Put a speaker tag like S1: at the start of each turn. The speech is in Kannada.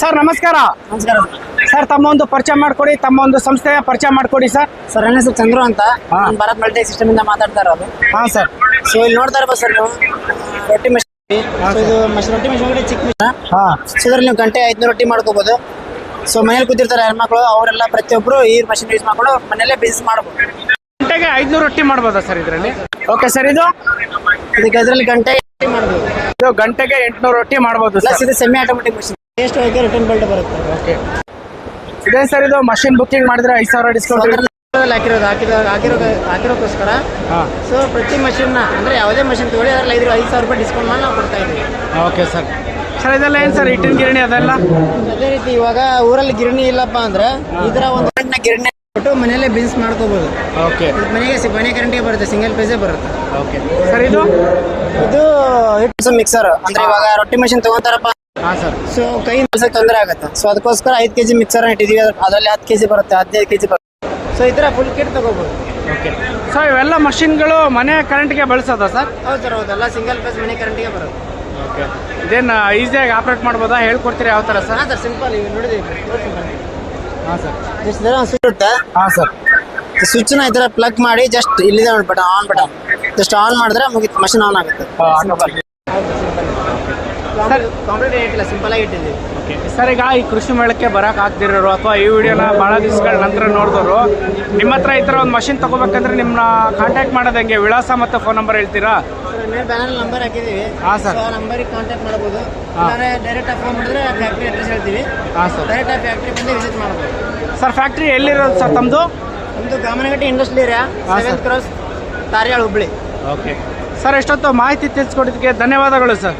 S1: ಸರ್ ನಮಸ್ಕಾರ.
S2: ನಮಸ್ಕಾರ.
S1: ಸರ್ ತಮ್ಮ ಒಂದು ಪರಿಚಯ ಮಾಡಿಕೊಡಿ ತಮ್ಮ ಒಂದು ಸಂಸ್ಥೆಯ ಪರಿಚಯ ಮಾಡಿಕೊಡಿ ಸರ್.
S2: ಸರ್ ನನ್ನ ಹೆಸರು ಚಂದ್ರು ಅಂತ. ಭಾರತ್ ಮಲ್ಟಿ ಸಿಸ್ಟಮ್ ಇಂದ ಮಾತಾಡ್ತಾ ಇರೋದು.
S1: ಹಾಂ ಸರ್.
S2: ಸೊ ಇಲ್ಲಿ ನೋಡ್ತಾ ಇರ್ಬೋದು ಸರ್ ನೀವು. ರೊಟ್ಟಿ ಮಷಿನ್ ಇದು ಮಷಿನ್ ರೊಟ್ಟಿ ಮಷಿನ್ ಒಳಗಡೆ ಚಿಕ್ಕ ಮಿಷನ್.
S1: ಹಾಂ.
S2: ಸೊ ಇದ್ರಲ್ಲಿ ನೀವು ಗಂಟೆ ಐದ್ನೂರು ರೊಟ್ಟಿ ಮಾಡ್ಕೋಬಹುದು ಸೊ ಮನೇಲಿ ಕೂತಿರ್ತಾರೆ ಹೆಣ್ಮಕ್ಳು ಅವರೆಲ್ಲ ಪ್ರತಿಯೊಬ್ಬರು ಈ ಮಷಿನ್ ಯೂಸ್ ಮಾಡ್ಕೊಂಡು ಮನೆಯಲ್ಲೇ ಬಿಸ್ನೆಸ್ ಮಾಡ್ಬೋದು.
S1: ಗಂಟೆಗೆ ಐದುನೂರು ರೊಟ್ಟಿ ಮಾಡ್ಬೋದಾ ಸರ್ ಇದರಲ್ಲಿ? ಓಕೆ ಸರ್ ಇದು?
S2: ಇದಕ್ಕೆ ಅದ್ರಲ್ಲಿ ಗಂಟೆ ಮಾಡ್ಬೋದು
S1: ಇದು ಗಂಟೆಗೆ ಎಂಟುನೂರು ರೊಟ್ಟಿ ಮಾಡ್ಬೋದು
S2: ಪ್ಲಸ್
S1: ಸರ್.
S2: ಇದು ಸೆಮಿ ಆಟೋಮೆಟಿಕ್ ಮಷಿನ್ ಎಷ್ಟು ರಿಟರ್ನ್ ಬೆಲ್ಟ್ ಬರುತ್ತೆ?
S1: ಓಕೆ ಇದೇ ಸರ್ ಇದು ಮಷಿನ್ ಬುಕ್ಕಿಂಗ್ ಮಾಡಿದ್ರೆ ಐದು ಸಾವಿರ
S2: ಸೊ
S1: ಡಿಸ್ಕೌಂಟ್
S2: ಅದ್ರಲ್ಲಿ ಹಾಕಿರೋದು ಹಾಕಿರೋ ಹಾಕಿರೋ ಹಾಕಿರೋಕ್ಕೋಸ್ಕರ?
S1: ಹಾಂ.
S2: ಸೊ ಪ್ರತಿ ಮಷಿನ್ನ ಅಂದ್ರೆ ಯಾವುದೇ ಮಷಿನ್ ತಗೊಳ್ಳಿ ಅದ್ರಲ್ಲಿ ಐದು ಐದು ಸಾವಿರ ರೂಪಾಯಿ ಡಿಸ್ಕೌಂಟ್ ಮಾಡಿ ನಾವು ಕೊಡ್ತಾ ಇದ್ದೀವಿ.
S1: ಓಕೆ ಸರ್ ಸರ್ ಇದೆಲ್ಲ ಏನು ಸರ್ ಇಟ್ಟಿನ ಗಿರಣಿ ಅದೆಲ್ಲ?
S2: ಅದೇ ರೀತಿ ಇವಾಗ ಊರಲ್ಲಿ ಗಿರಣಿ ಇಲ್ಲಪ್ಪ ಅಂದ್ರೆ ಈ ತರ ಒಂದು ಸಣ್ಣ ಗಿರಣಿ ಕೊಟ್ಟು ಮನೆಯಲ್ಲೇ ಬಿನ್ಸ್ ಮಾಡ್ಕೋಬಹುದು
S1: ಓಕೆ
S2: ಇದು ಮನೆಗೆ ಸಿ- ಮನೆ ಕರೆಂಟಿಗೆ ಬರುತ್ತೆ ಸಿಂಗಲ್ ಪೇಸೇ ಬರುತ್ತೆ.
S1: ಓಕೆ ಸರ್ ಇದು?
S2: ಇದು ಹಿಟ್ಸ್ ಮಿಕ್ಸರ್ ಅಂದ್ರೆ ಇವಾಗ ರೊಟ್ಟಿ ಮಷಿನ್ ತಗೊಂತಾರಪ್ಪ
S1: ಹಾಂ ಸರ್.
S2: ಸೊ ಕೈ ತೊಂದರೆ ಆಗುತ್ತೆ? ಸೊ ಅದಕ್ಕೋಸ್ಕರ ಐದು ಕೆಜಿ ಮಿಕ್ಸರ್ ಇಟ್ಟಿದೀವಿ. ಅದರಲ್ಲಿ ಹತ್ತು ಕೆಜಿ ಬರುತ್ತೆ ಹದಿನೈದು ಕೆಜಿ ಬರುತ್ತೆ. ಸೊ ಈ ತರ ಫುಲ್ ಕಿಟ್ ತಗೋಬಹುದು
S1: ಓಕೆ ಸೊ ಇವೆಲ್ಲ ಮಷಿನ್ಗಳು ಮನೆ ಕರೆಂಟ್ಗೆ ಬಳಸೋದಾ ಸರ್?
S2: ಹೌದು ಸರ್ ಹೌದಲ್ಲ ಸಿಂಗಲ್ ಫೇಸ್ ಮನೆ ಕರೆಂಟಿಗೆ ಬರುತ್ತೆ.
S1: ಓಕೆ ಇದೇನು ಈಸಿಯಾಗಿ ಆಪ್ರೇಟ್ ಮಾಡ್ಬೋದಾ? ಹೇಳ್ಕೊಡ್ತೀರಾ ಯಾವ ಥರ ಸರ್?
S2: ಹಾಂ ಸರ್ ಸಿಂಪಲ್ ಈಗ ನೋಡಿದೀವಿ
S1: ಹಾಂ ಸರ್.
S2: ಸ್ವಿಚ್ ಇರುತ್ತೆ.
S1: ಹಾಂ ಸರ್.
S2: ಸ್ವಿಚ್ನ ಈ ಥರ ಪ್ಲಗ್ ಮಾಡಿ ಜಸ್ಟ್ ಇಲ್ಲಿದೆ button on button just on ಮಾಡಿದ್ರೆ ಮುಗಿತು ಮಷಿನ್ ಆನ್ ಆಗುತ್ತೆ. ಕಾಂಪ್ಲೀಟ್ ಇಟ್ಟಿಲ್ಲ ಸಿಂಪಲ್ ಆಗಿ ಇಟ್ಟಿದ್ದೀವಿ.
S1: ಓಕೆ ಸರ್ ಈಗ ಈ ಕೃಷಿ ಮೇಳಕ್ಕೆ ಬರಕ್ ಆಗ್ತಿರೋರು ಅಥವಾ ಈ ವಿಡಿಯೋನ ಭಾಳ ದಿವಸಗಳ ನಂತರ ನೋಡಿದವರು ನಿಮ್ಮ ಹತ್ರ ಈ ಥರ ಒಂದು ಮಷಿನ್ ತಗೋಬೇಕಂದ್ರೆ ನಿಮ್ಮನ್ನ ಕಾಂಟ್ಯಾಕ್ಟ್ ಮಾಡೋದು ಹೆಂಗೆ? ವಿಳಾಸ ಮತ್ತು ಫೋನ್ ನಂಬರ್ ಹೇಳ್ತೀರಾ?
S2: ಮೇಲೆ ಬ್ಯಾನರ್ ನಂಬರ್ ಹಾಕಿದ್ದೀವಿ.
S1: ಹಾ,
S2: ಸರ್. ನಂಬರಿಗೆ ಕಾಂಟ್ಯಾಕ್ಟ್ ಮಾಡಬಹುದು
S1: ಹಾ.
S2: ಡೈರೆಕ್ಟ್ ಆಗಿ ಫೋನ್ ಮಾಡಿದ್ರೆ ಫ್ಯಾಕ್ಟ್ರಿ ಅಡ್ರೆಸ್ ಹೇಳ್ತೀವಿ.
S1: ಹಾಂ ಸರ್.
S2: ಡೈರೆಕ್ಟ್ ಆಗಿ ಫ್ಯಾಕ್ಟ್ರಿ ಬಂದು ವಿಸಿಟ್ ಮಾಡಬಹುದು
S1: ಸರ್ ಫ್ಯಾಕ್ಟ್ರಿ ಎಲ್ಲಿರೋದು ಸರ್ ತಮ್ಮದು
S2: ನಮ್ದು Gamanagatti industry area seventh cross Tariyal Hubli.
S1: Okay sir ಎಷ್ಟೊತ್ತು ಮಾಹಿತಿ ತಿಳಿಸ್ಕೊಡೋದಕ್ಕೆ ಧನ್ಯವಾದಗಳು ಸರ್.